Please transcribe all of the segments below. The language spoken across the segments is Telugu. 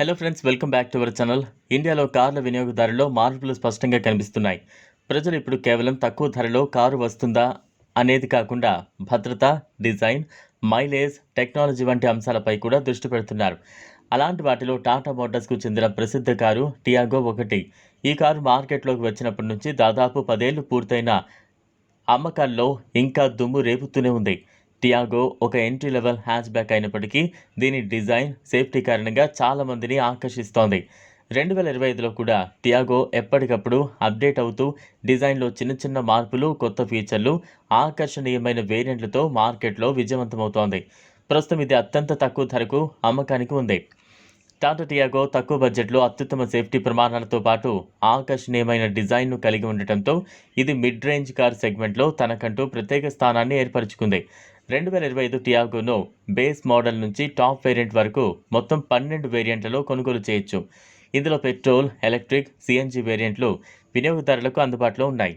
Hello friends welcome back to our channel ఇండియాలో కార్ల వినియోగదారుల్లో మార్పులు స్పష్టంగా కనిపిస్తున్నాయి. ప్రజలు ఇప్పుడు కేవలం తక్కువ ధరలో కారు వస్తుందా అనేది కాకుండా భద్రత డిజైన్ మైలేజ్ టెక్నాలజీ వంటి అంశాలపై కూడా దృష్టి పెడుతున్నారు. అలాంటి వాటిలో టాటా మోటార్స్కు చెందిన ప్రసిద్ధ కారు టియాగో ఒకటి. ఈ కారు మార్కెట్లోకి వచ్చినప్పటి నుంచి దాదాపు పదేళ్ళు పూర్తయిన అమ్మకాల్లో ఇంకా దుమ్ము రేపుతూనే ఉంది. టియాగో ఒక ఎంట్రీ లెవెల్ హ్యాచ్ బ్యాక్ అయినప్పటికీ దీని డిజైన్ సేఫ్టీ కారణంగా చాలా మందిని ఆకర్షిస్తోంది. రెండు వేల ఇరవై ఐదులో కూడా టియాగో ఎప్పటికప్పుడు అప్డేట్ అవుతూ డిజైన్లో చిన్న చిన్న మార్పులు కొత్త ఫీచర్లు ఆకర్షణీయమైన వేరియంట్లతో మార్కెట్లో విజయవంతమవుతోంది. ప్రస్తుతం ఇది అత్యంత తక్కువ ధరకు అమ్మకానికి ఉంది. టాటా టియాగో తక్కువ బడ్జెట్లో అత్యుత్తమ సేఫ్టీ ప్రమాణాలతో పాటు ఆకర్షణీయమైన డిజైన్ను కలిగి ఉండటంతో ఇది మిడ్ రేంజ్ కార్ సెగ్మెంట్లో తనకంటూ ప్రత్యేక స్థానాన్ని ఏర్పరచుకుంది. రెండు వేల ఇరవై ఐదు టియాగోను బేస్ మోడల్ నుంచి టాప్ వేరియంట్ వరకు మొత్తం పన్నెండు వేరియంట్లలో కొనుగోలు చేయొచ్చు. ఇందులో పెట్రోల్ ఎలక్ట్రిక్ సిఎన్జి వేరియంట్లు వినియోగదారులకు అందుబాటులో ఉన్నాయి.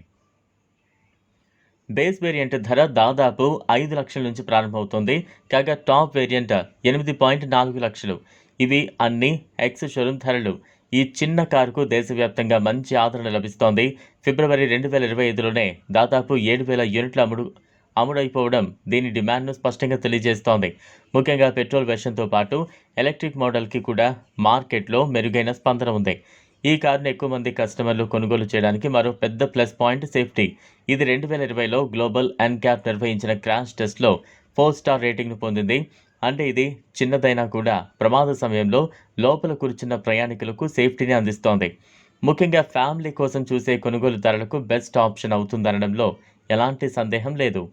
బేస్ వేరియంట్ ధర దాదాపు ఐదు లక్షల నుంచి ప్రారంభమవుతుంది. కాగా టాప్ వేరియంట్ ఎనిమిది పాయింట్ నాలుగు లక్షలు. ఇవి అన్ని ఎక్స్ షోరూమ్ ధరలు. ఈ చిన్న కారుకు దేశవ్యాప్తంగా మంచి ఆదరణ లభిస్తోంది. ఫిబ్రవరి రెండు వేల ఇరవై ఐదులోనే దాదాపు ఏడు వేల యూనిట్ల అమ్ముడు అమలైపోవడం దీని డిమాండ్ను స్పష్టంగా తెలియజేస్తోంది. ముఖ్యంగా పెట్రోల్ వెర్షన్తో పాటు ఎలక్ట్రిక్ మోడల్కి కూడా మార్కెట్లో మెరుగైన స్పందన ఉంది. ఈ కారును ఎక్కువ మంది కస్టమర్లు కొనుగోలు చేయడానికి మరో పెద్ద ప్లస్ పాయింట్ సేఫ్టీ. ఇది రెండు వేల ఇరవైలో గ్లోబల్ క్యాప్ నిర్వహించిన క్రాష్ టెస్ట్లో ఫోర్ స్టార్ రేటింగ్ను పొందింది. అంటే ఇది చిన్నదైనా కూడా ప్రమాద సమయంలో లోపల కూర్చున్న ప్రయాణికులకు సేఫ్టీని అందిస్తోంది. ముఖ్యంగా ఫ్యామిలీ కోసం చూసే కొనుగోలుదారులకు బెస్ట్ ఆప్షన్ అవుతుందనడంలో ఎలాంటి సందేహం లేదు.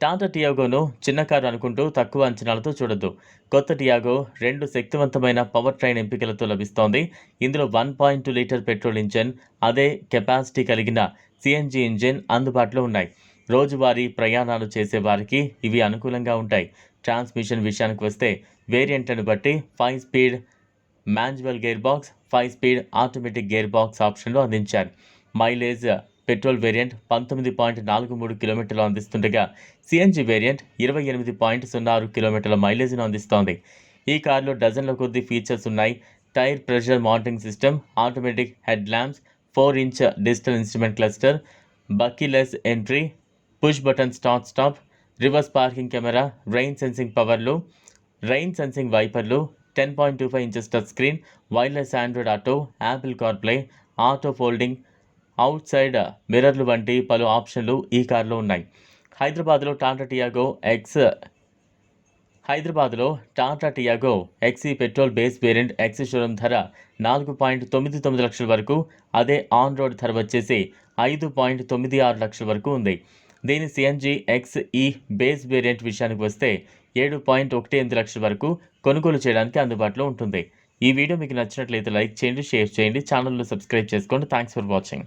టాటా టియాగోను చిన్న కారు అనుకుంటూ తక్కువ అంచనాలతో చూడొద్దు. కొత్త టియాగో రెండు శక్తివంతమైన పవర్ ట్రైన్ ఎంపికలతో లభిస్తోంది. ఇందులో one point two litre petrol engine అదే కెపాసిటీ కలిగిన సిఎన్జి ఇంజిన్ అందుబాటులో ఉన్నాయి. రోజువారీ ప్రయాణాలు చేసే వారికి ఇవి అనుకూలంగా ఉంటాయి. ట్రాన్స్మిషన్ విషయానికి వస్తే వేరియంట్లను బట్టి five speed manual gear box five speed automatic gear box ఆప్షన్లు అందించారు. మైలేజ్ పెట్రోల్ వేరియంట్ పంతొమ్మిది పాయింట్ నాలుగు మూడు కిలోమీటర్లు అందిస్తుండగా సిఎన్జి వేరియంట్ ఇరవై ఎనిమిది పాయింట్ సున్నా ఆరు కిలోమీటర్ల మైలేజ్ను అందిస్తోంది. ఈ కారులో డజన్ల కొద్ది ఫీచర్స్ ఉన్నాయి. Tyre pressure monitoring system automatic head lamps four inch digital instrument cluster keyless entry push button start stop reverse parking camera rain sensing పవర్లు rain sensing వైపర్లు ten point two five inches touch screen wireless Android auto Apple CarPlay auto folding outside మిర్రర్లు వంటి పలు ఆప్షన్లు ఈ కారులో ఉన్నాయి. హైదరాబాద్లో టాటా టియాగో ఎక్స్ హైదరాబాద్లో Tata Tiago XE petrol base variant ex showroom ధర నాలుగు పాయింట్ తొమ్మిది తొమ్మిది లక్షల వరకు అదే ఆన్ రోడ్ ధర వచ్చేసి ఐదు పాయింట్ తొమ్మిది ఆరు లక్షల వరకు ఉంది. దీని CNG X E base variant విషయానికి వస్తే ఏడు పాయింట్ ఒకటి ఎనిమిది లక్షల వరకు కొనుగోలు చేయడానికి అందుబాటులో ఉంటుంది. ఈ వీడియో మీకు నచ్చినట్లయితే లైక్ చేయండి షేర్ చేయండి ఛానల్లో సబ్స్క్రైబ్ చేసుకోండి. Thanks for watching.